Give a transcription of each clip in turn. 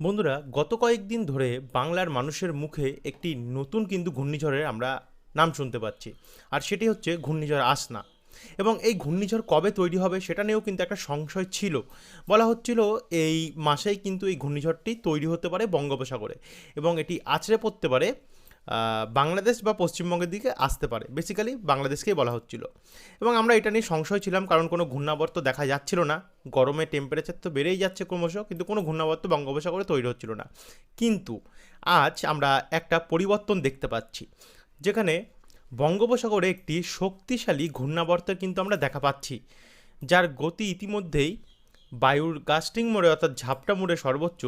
বন্ধুরা, গত কয়েকদিন ধরে বাংলার মানুষের মুখে একটি নতুন কিন্তু ঘূর্ণিঝড়ের আমরা নাম শুনতে পাচ্ছি, আর সেটি হচ্ছে ঘূর্ণিঝড় আসনা। এবং এই ঘূর্ণিঝড় কবে তৈরি হবে সেটা নিয়েও কিন্তু একটা সংশয় ছিল। বলা হচ্ছিল এই মাসেই কিন্তু এই ঘূর্ণিঝড়টি তৈরি হতে পারে বঙ্গোপসাগরে এবং এটি আছড়ে পড়তে পারে বাংলাদেশ বা পশ্চিমবঙ্গের দিকে আসতে পারে। বেসিক্যালি বাংলাদেশকেই বলা হচ্ছিল। এবং আমরা এটা নিয়ে সংশয় ছিলাম, কারণ কোনো ঘূর্ণাবর্ত দেখা যাচ্ছিল না। গরমে টেম্পারেচার তো বেড়েই যাচ্ছে ক্রমশ, কিন্তু কোনো ঘূর্ণাবর্ত বঙ্গোপসাগরে তৈরি হচ্ছিল না। কিন্তু আজ আমরা একটা পরিবর্তন দেখতে পাচ্ছি, যেখানে বঙ্গোপসাগরে একটি শক্তিশালী ঘূর্ণাবর্ত কিন্তু আমরা দেখা পাচ্ছি, যার গতি ইতিমধ্যেই বায়ুর গাস্টিং মোড়ে অর্থাৎ ঝাপটা মোড়ে সর্বোচ্চ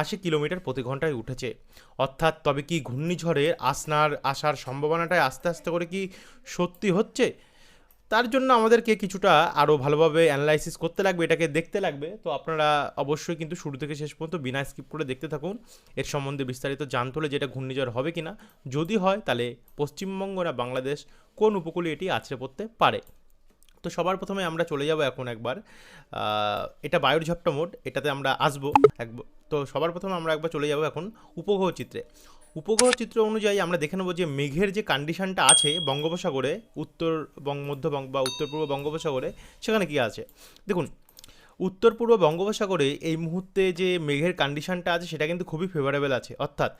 আশি কিলোমিটার প্রতি ঘন্টায় উঠেছে। অর্থাৎ তবে কি ঘূর্ণিঝড়ের আসনার, আসার সম্ভাবনাটাই আস্তে আস্তে করে কি সত্যি হচ্ছে? তার জন্য আমাদেরকে কিছুটা আরও ভালোভাবে অ্যানালাইসিস করতে লাগবে, এটাকে দেখতে লাগবে। তো আপনারা অবশ্যই কিন্তু শুরু থেকে শেষ পর্যন্ত বিনা স্কিপ করে দেখতে থাকুন। এর সম্বন্ধে বিস্তারিত জানতে হলে যেটা ঘূর্ণিঝড় হবে কি না যদি হয় তাহলে পশ্চিমবঙ্গ না বাংলাদেশ কোন উপকূলে এটি আছড়ে পড়তে পারে? তো সবার প্রথমে আমরা চলে যাব এখন একবার। এটা বায়ুর ঝাপটা মোড, এটাতে আমরা আসব এক তো সবার প্রথমে আমরা একবার চলে যাব এখন উপগ্রহ চিত্রে। উপগ্রহ চিত্র অনুযায়ী আমরা দেখে নেব যে মেঘের যে কন্ডিশনটা আছে বঙ্গোপসাগরে, উত্তর বঙ্গ মধ্য বা উত্তর পূর্ব বঙ্গোপসাগরে, সেখানে কি আছে? দেখুন, উত্তর পূর্ব বঙ্গোপসাগরে এই মুহূর্তে যে মেঘের কন্ডিশনটা আছে সেটা কিন্তু খুবই ফেভারেবল আছে। অর্থাৎ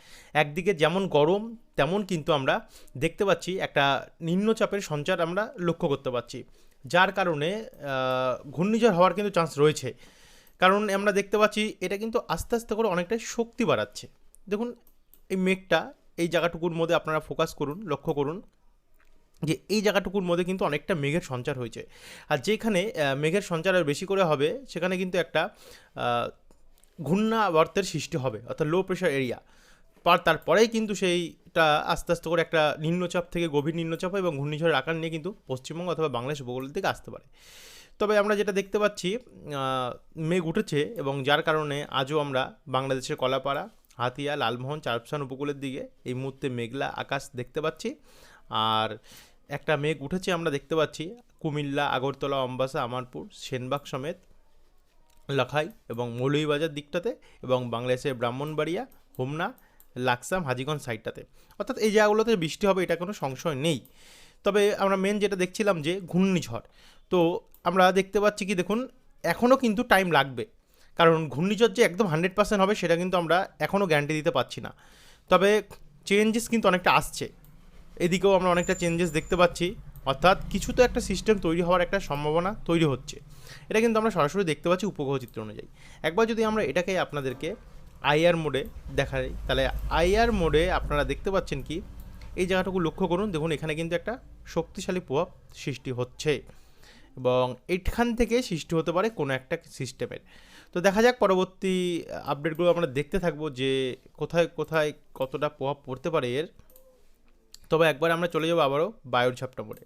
একদিকে যেমন গরম, তেমন কিন্তু আমরা দেখতে পাচ্ছি একটা নিম্নচাপের সঞ্চার আমরা লক্ষ্য করতে পারছি। যার কারণে ঘূর্ণিঝড় হওয়ার কিন্তু চান্স রয়েছে। কারণ আমরা দেখতে পাচ্ছি, এটা কিন্তু আস্তে আস্তে করে অনেকটাই শক্তি বাড়াচ্ছে। দেখুন, এই মেঘটা এই জায়গাটুকুর মধ্যে আপনারা ফোকাস করুন, লক্ষ্য করুন যে এই জায়গাটুকুর মধ্যে কিন্তু অনেকটা মেঘের সঞ্চার হয়েছে। আর যেখানে মেঘের সঞ্চার আর বেশি করে হবে, সেখানে কিন্তু একটা ঘূর্ণাবর্তের সৃষ্টি হবে, অর্থাৎ লো প্রেশার এরিয়া পার তারপরেই কিন্তু সেইটা আস্তে আস্তে করে একটা নিম্নচাপ থেকে গভীর নিম্নচাপ এবং ঘূর্ণিঝড়ের আকার নিয়ে কিন্তু পশ্চিমবঙ্গ অথবা বাংলাদেশ উপকূলের দিকে আসতে পারে। তবে আমরা যেটা দেখতে পাচ্ছি মেঘ উঠেছে এবং যার কারণে আজও আমরা বাংলাদেশের কলাপাড়া, হাতিয়া, লালমোহন, চারপসান উপকূলের দিকে এই মুহূর্তে মেঘলা আকাশ দেখতে পাচ্ছি। আর একটা মেঘ উঠেছে আমরা দেখতে পাচ্ছি, কুমিল্লা, আগরতলা, অম্বাসা, আমারপুর, সেনবাগ সমেত লাখাই এবং মৌলভীবাজার দিকটাতে এবং বাংলাদেশের ব্রাহ্মণবাড়িয়া, হোমনা লাকসাম হাজিগঞ্জ সাইডটাতে। অর্থাৎ এই জায়গাগুলোতে বৃষ্টি হবে, এটা কোনো সংশয় নেই। তবে আমরা মেন যেটা দেখছিলাম যে ঘূর্ণিঝড়। তো আমরা দেখতে পাচ্ছি কি, দেখুন, এখনও কিন্তু টাইম লাগবে। কারণ ঘূর্ণিঝড় যে একদম হান্ড্রেড পার্সেন্ট হবে, সেটা কিন্তু আমরা এখনও গ্যারান্টি দিতে পারছি না। তবে চেঞ্জেস কিন্তু অনেকটা আসছে। এদিকেও আমরা অনেকটা চেঞ্জেস দেখতে পাচ্ছি। অর্থাৎ কিছু তো একটা সিস্টেম তৈরি হওয়ার একটা সম্ভাবনা তৈরি হচ্ছে। এটা কিন্তু আমরা সরাসরি দেখতে পাচ্ছি উপগ্রহ চিত্র অনুযায়ী। একবার যদি আমরা এটাকে আপনাদেরকে আইআর মোডে দেখাই তাহলে আইআর মোডে আপনারা দেখতে পাচ্ছেন কি, এই জায়গাটুকু লক্ষ্য করুন। দেখুন, এখানে কিন্তু একটা শক্তিশালী প্রভাব সৃষ্টি হচ্ছে এবং এখান থেকে সৃষ্টি হতে পারে কোনো একটা সিস্টেমের। তো দেখা যাক পরবর্তী আপডেটগুলো আমরা দেখতে থাকব যে কোথায় কোথায় কতটা প্রভাব পড়তে পারে এর। তবে একবার আমরা চলে যাব আবারও বায়ুর ঝাপটা মোড়ে।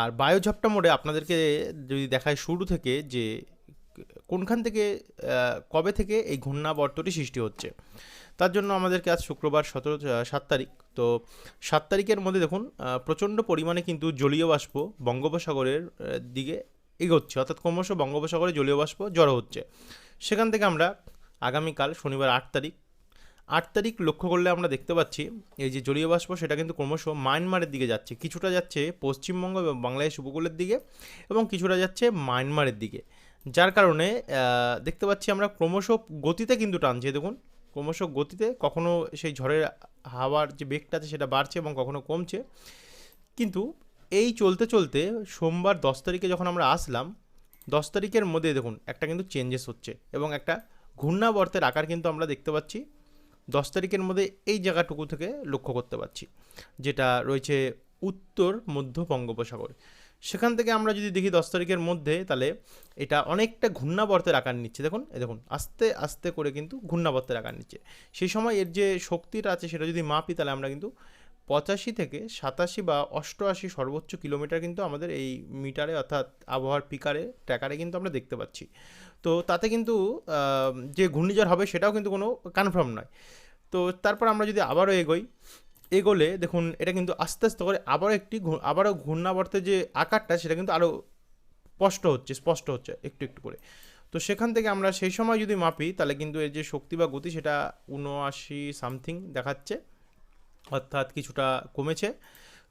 আর বায়ু ঝাপটা মোড়ে আপনাদেরকে যদি দেখায় শুরু থেকে যে কোনখান থেকে কবে থেকে এই ঘূর্ণাবর্তটি সৃষ্টি হচ্ছে? তার জন্য আমাদেরকে আজ শুক্রবার সতেরো সাত তারিখ। তো সাত তারিখের মধ্যে দেখুন প্রচণ্ড পরিমাণে কিন্তু জলীয় বাষ্প বঙ্গোপসাগরের দিকে এগোচ্ছে। অর্থাৎ ক্রমশ বঙ্গোপসাগরে জলীয় বাষ্প জড়ো হচ্ছে। সেখান থেকে আমরা আগামীকাল শনিবার আট তারিখ আট তারিখ লক্ষ্য করলে আমরা দেখতে পাচ্ছি, এই যে জলীয় বাষ্প সেটা কিন্তু ক্রমশ মায়ানমারের দিকে যাচ্ছে। কিছুটা যাচ্ছে পশ্চিমবঙ্গ এবং বাংলাদেশ উপকূলের দিকে এবং কিছুটা যাচ্ছে মায়ানমারের দিকে। যার কারণে দেখতে পাচ্ছি আমরা ক্রমশ গতিতে কিন্তু টানছে। দেখুন, ক্রমশ গতিতে কখনো সেই ঝড়ের হাওয়ার যে বেগটা আছে সেটা বাড়ছে এবং কখনো কমছে। কিন্তু এই চলতে চলতে সোমবার দশ তারিখে যখন আমরা আসলাম, দশ তারিখের মধ্যে দেখুন, একটা কিন্তু চেঞ্জেস হচ্ছে এবং একটা ঘূর্ণাবর্তের আকার কিন্তু আমরা দেখতে পাচ্ছি। দশ তারিখের মধ্যে এই জায়গাটুকু থেকে লক্ষ্য করতে পারছি, যেটা রয়েছে উত্তর মধ্য বঙ্গোপসাগর। সেখান থেকে আমরা যদি দেখি দশ তারিখের মধ্যে, তাহলে এটা অনেকটা ঘূর্ণাবর্তের আকার নিচ্ছে। দেখুন, এই দেখুন, আস্তে আস্তে করে কিন্তু ঘূর্ণাবর্তের আকার নিচ্ছে। সেই সময় এর যে শক্তিটা আছে, সেটা যদি মাপি, তাহলে আমরা কিন্তু পঁচাশি থেকে সাতাশি বা অষ্টআশি সর্বোচ্চ কিলোমিটার কিন্তু আমাদের এই মিটারে, অর্থাৎ আবহাওয়ার পিকারে, ট্র্যাকারে কিন্তু আমরা দেখতে পাচ্ছি। তো তাতে কিন্তু যে ঘূর্ণিঝড় হবে, সেটাও কিন্তু কোনো কনফার্ম নয়। তো তারপর আমরা যদি আবারও এগোই এগোলে, দেখুন, এটা কিন্তু আস্তে আস্তে করে আবারও একটি আবারও ঘূর্ণাবর্তের যে আকারটা, সেটা কিন্তু আরও স্পষ্ট হচ্ছে স্পষ্ট হচ্ছে একটু একটু করে। তো সেখান থেকে আমরা সেই সময় যদি মাপি, তাহলে কিন্তু এর যে শক্তি বা গতি, সেটা উনআশি সামথিং দেখাচ্ছে, অর্থাৎ কিছুটা কমেছে।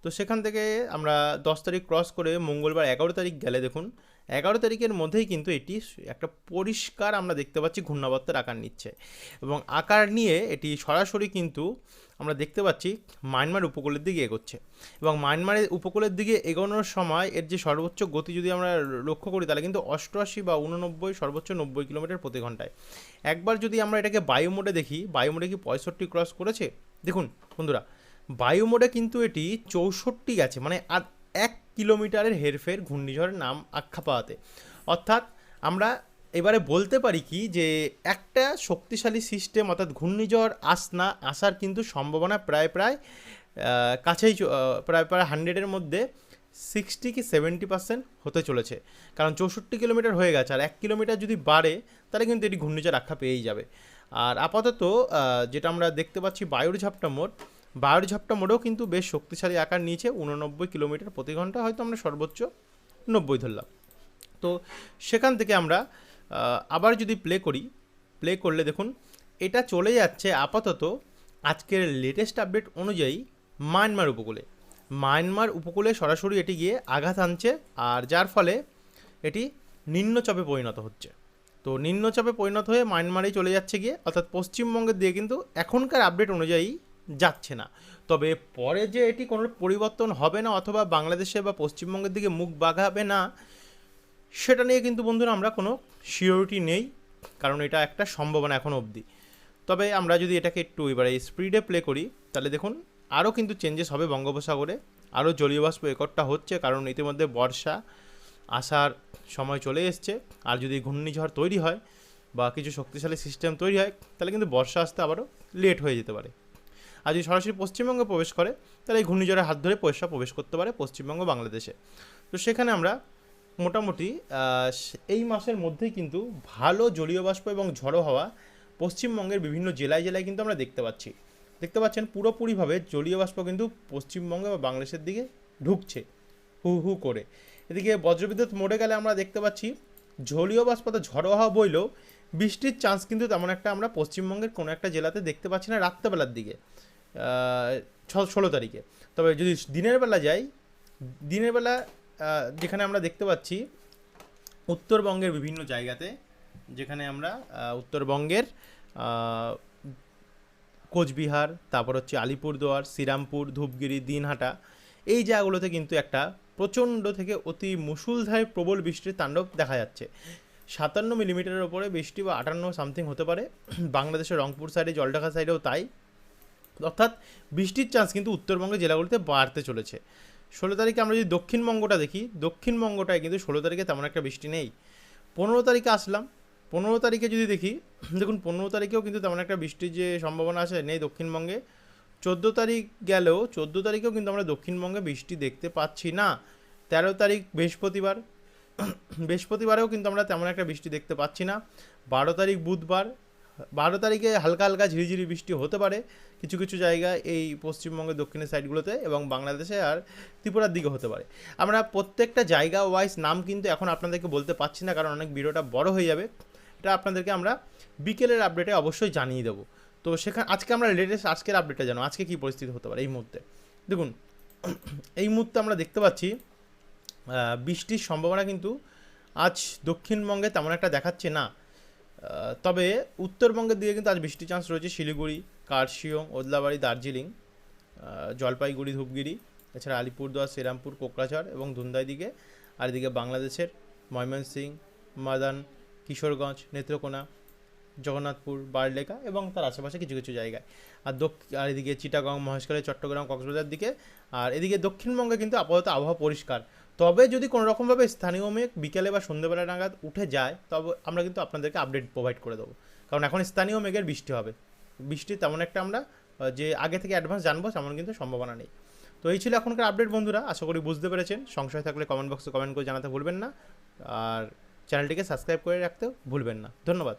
তো সেখান থেকে আমরা দশ তারিখ ক্রস করে মঙ্গলবার এগারো তারিখ গেলে দেখুন এগারো তারিখের মধ্যেই কিন্তু এটি একটা পরিষ্কার আমরা দেখতে পাচ্ছি ঘূর্ণাবর্তের আকার নিচ্ছে। এবং আকার নিয়ে এটি সরাসরি কিন্তু আমরা দেখতে পাচ্ছি মায়ানমার উপকূলের দিকে এগোচ্ছে। এবং মায়ানমারের উপকূলের দিকে এগোনোর সময় এর যে সর্বোচ্চ গতি যদি আমরা লক্ষ্য করি, তাহলে কিন্তু অষ্টআশি বা উননব্বই সর্বোচ্চ নব্বই কিলোমিটার প্রতি ঘন্টায় একবার যদি আমরা এটাকে বায়ু মোডে দেখি, বায়ু মোডে কি পঁয়ষট্টি ক্রস করেছে? দেখুন বন্ধুরা, বায়ু মোডে কিন্তু এটি চৌষট্টি গেছে মানে আর এক কিলোমিটারের হেরফের ঘূর্ণিঝড়ের নাম আখ্যা পাওয়াতে। অর্থাৎ আমরা এবারে বলতে পারি কি যে একটা শক্তিশালী সিস্টেম অর্থাৎ ঘূর্ণিঝড় আসনা, আসার কিন্তু সম্ভাবনা প্রায় প্রায় কাছেই প্রায় প্রায় হান্ড্রেডের মধ্যে সিক্সটি কি সেভেন্টি পার্সেন্ট হতে চলেছে। কারণ চৌষট্টি কিলোমিটার হয়ে গেছে, আর এক কিলোমিটার যদি বাড়ে, তাহলে কিন্তু এটি ঘূর্ণিঝড় আখ্যা পেয়েই যাবে। আর আপাতত যেটা আমরা দেখতে পাচ্ছি বায়ুর ঝাপটা মোড় বায়ুর ঝাপটা মোড়েও কিন্তু বেশ শক্তিশালী আকার নিয়েছে, উননব্বই কিলোমিটার প্রতি ঘণ্টা হয়তো আমরা সর্বোচ্চ নব্বই ধরলাম। তো সেখান থেকে আমরা আবার যদি প্লে করি প্লে করলে দেখুন, এটা চলে যাচ্ছে আপাতত আজকের লেটেস্ট আপডেট অনুযায়ী মায়ানমার উপকূলে। মায়ানমার উপকূলে সরাসরি এটি গিয়ে আঘাত আনছে আর যার ফলে এটি নিম্নচাপে পরিণত হচ্ছে। তো নিম্নচাপে পরিণত হয়ে মায়ানমারেই চলে যাচ্ছে গিয়ে, অর্থাৎ পশ্চিমবঙ্গের দিয়ে কিন্তু এখনকার আপডেট অনুযায়ী যাচ্ছে না। তবে পরে যে এটি কোনো পরিবর্তন হবে না অথবা বাংলাদেশে বা পশ্চিমবঙ্গের দিকে মুখ বাগাবে না, সেটা নিয়ে কিন্তু বন্ধুরা আমরা কোনো শিওরিটি নেই, কারণ এটা একটা সম্ভাবনা এখন অবধি। তবে আমরা যদি এটাকে একটু এবারে স্পিডে প্লে করি, তাহলে দেখুন আরও কিন্তু চেঞ্জেস হবে বঙ্গোপসাগরে, আরও জলীয় বাষ্প হচ্ছে, কারণ ইতিমধ্যে বর্ষা আসার সময় চলে এসছে। আর যদি ঘূর্ণিঝড় তৈরি হয় বা কিছু শক্তিশালী সিস্টেম তৈরি হয়, তাহলে কিন্তু বর্ষা আসতে আবারও লেট হয়ে যেতে পারে। আর যদি সরাসরি পশ্চিমবঙ্গে প্রবেশ করে, তাহলে এই ঘূর্ণিঝড়ের হাত ধরে পয়সা প্রবেশ করতে পারে পশ্চিমবঙ্গ বাংলাদেশে। তো সেখানে আমরা মোটামুটি এই মাসের মধ্যেই কিন্তু ভালো জলীয় বাষ্প এবং ঝড়ো হাওয়া পশ্চিমবঙ্গের বিভিন্ন জেলায় জেলায় কিন্তু আমরা দেখতে পাচ্ছি। দেখতে পাচ্ছেন পুরোপুরিভাবে জলীয় বাষ্প কিন্তু পশ্চিমবঙ্গে বা বাংলাদেশের দিকে ঢুকছে, হু হু করে। এদিকে বজ্রবিদ্যুৎ মোড়ে গেলে আমরা দেখতে পাচ্ছি, জলীয় বাষ্প তো ঝড়ো হাওয়া বইলেও বৃষ্টির চান্স কিন্তু তেমন একটা আমরা পশ্চিমবঙ্গের কোনো একটা জেলাতে দেখতে পাচ্ছি না রাত্রেবেলার দিকে। ছ- ষোলো তারিখে। তবে যদি দিনের বেলা যাই, দিনের বেলা যেখানে আমরা দেখতে পাচ্ছি, উত্তরবঙ্গের বিভিন্ন জায়গাতে, যেখানে আমরা উত্তরবঙ্গের কোচবিহার, তারপর হচ্ছে আলিপুরদুয়ার, শ্রীরামপুর, ধূপগিরি, দিনহাটা, এই জায়গাগুলোতে কিন্তু একটা প্রচণ্ড থেকে অতি মুষলধারে প্রবল বৃষ্টির তাণ্ডব দেখা যাচ্ছে। সাতান্ন মিলিমিটারের ওপরে বৃষ্টি বা আটান্ন সামথিং হতে পারে। বাংলাদেশের রংপুর সাইডে জলঢাকা সাইডেও তাই। অর্থাৎ বৃষ্টির চান্স কিন্তু উত্তরবঙ্গের জেলাগুলিতে বাড়তে চলেছে। ষোলো তারিখে আমরা যদি দক্ষিণবঙ্গটা দেখি, দক্ষিণবঙ্গটায় কিন্তু ষোলো তারিখে তেমন একটা বৃষ্টি নেই। পনেরো তারিখে আসলাম। পনেরো তারিখে যদি দেখি, দেখুন পনেরো তারিখেও কিন্তু তেমন একটা বৃষ্টির যে সম্ভাবনা আছে নেই দক্ষিণবঙ্গে। চোদ্দ তারিখ গেলেও, চোদ্দ তারিখেও কিন্তু আমরা দক্ষিণবঙ্গে বৃষ্টি দেখতে পাচ্ছি না। তেরো তারিখ বৃহস্পতিবার। বৃহস্পতিবারেও কিন্তু আমরা তেমন একটা বৃষ্টি দেখতে পাচ্ছি না। বারো তারিখ বুধবার। বারো তারিখে হালকা হালকা ঝিরিঝিরি বৃষ্টি হতে পারে কিছু কিছু জায়গা এই পশ্চিমবঙ্গের দক্ষিণের সাইডগুলোতে এবং বাংলাদেশে আর ত্রিপুরার দিকে হতে পারে। আমরা প্রত্যেকটা জায়গা ওয়াইজ নাম কিন্তু এখন আপনাদেরকে বলতে পারছি না কারণ অনেক ভিডিওটা বড় হয়ে যাবে। এটা আপনাদেরকে আমরা বিকেলের আপডেটে অবশ্যই জানিয়ে দেবো। তো সেখানে, আজকে আমরা লেটেস্ট আজকের আপডেটটা জানো, আজকে কী পরিস্থিতি হতে পারে এই মুহূর্তে। দেখুন, এই মুহূর্তে আমরা দেখতে পাচ্ছি বৃষ্টির সম্ভাবনা কিন্তু আজ দক্ষিণবঙ্গে তেমন একটা দেখাচ্ছে না। তবে উত্তরবঙ্গের দিকে কিন্তু আজ বৃষ্টির চান্স রয়েছে। শিলিগুড়ি, কার্শিয়ং, ওদলাবাড়ি, দার্জিলিং জলপাইগুড়ি, ধূপগিরি, এছাড়া আলিপুরদুয়ার, শ্রীরামপুর, কোকরাঝাড় এবং ধুন্দাই দিকে। আর এদিকে বাংলাদেশের ময়মনসিং মাদান, কিশোরগঞ্জ, নেত্রকোনা, জগন্নাথপুর বারলেখা এবং তার আশেপাশে কিছু কিছু জায়গায়। আর দক্ষ- আর এদিকে চিটাগং, মহেশখালী, চট্টগ্রাম, কক্সবাজার দিকে। আর এদিকে দক্ষিণবঙ্গে কিন্তু আপাতত আবহাওয়া পরিষ্কার। তবে যদি কোনো রকমভাবে স্থানীয় মেঘ বিকেলে বা সন্ধ্যেবেলা নাগাদ উঠে যায়, তবে আমরা কিন্তু আপনাদেরকে আপডেট প্রোভাইড করে দেবো। কারণ এখন স্থানীয় মেঘের বৃষ্টি হবে। বৃষ্টি তেমন একটা আমরা যে আগে থেকে অ্যাডভান্স জানব, তেমন কিন্তু সম্ভাবনা নেই। তো এই ছিল এখনকার আপডেট বন্ধুরা। আশা করি বুঝতে পেরেছেন। সংশয় থাকলে কমেন্ট বক্সে কমেন্ট করে জানাতে ভুলবেন না। আর চ্যানেলটিকে সাবস্ক্রাইব করে রাখতেও ভুলবেন না। ধন্যবাদ।